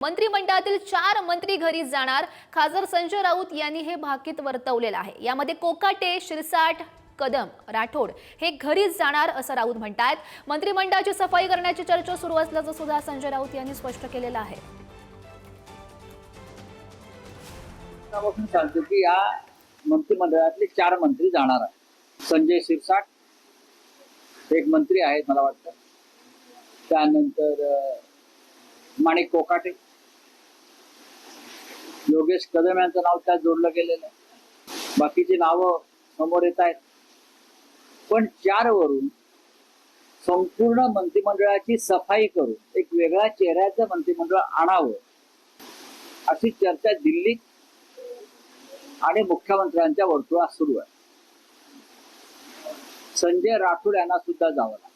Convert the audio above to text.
मंत्रिमंडळातील चार मंत्री घरी जाणार. खासदार संजय राऊत यांनी हे भाकीत वर्तवलेलं आहे. यामध्ये कोकाटे शिरसाट कदम राठोड हे घरीच जाणार असं राऊत म्हणतायत. मंत्रिमंडळाची सफाई करण्याची चर्चा सुरू असल्याचं सुद्धा संजय राऊत यांनी स्पष्ट केलेलं आहे. सांगतो की या मंत्रिमंडळातले चार मंत्री जाणार आहेत. संजय शिरसाट एक मंत्री आहेत मला वाटतं. त्यानंतर माणिक कोकाटे. योगेश कदम यांचं नाव त्यात जोडलं गेलेलं आहे. बाकीची नावं समोर येत आहेत. पण चार वरून संपूर्ण मंत्रिमंडळाची सफाई करून एक वेगळ्या चेहऱ्याचं मंत्रिमंडळ आणावं अशी चर्चा दिल्लीत आणि मुख्यमंत्र्यांच्या वर्तुळात सुरू आहे. संजय राठोड यांना सुद्धा जावं लागलं.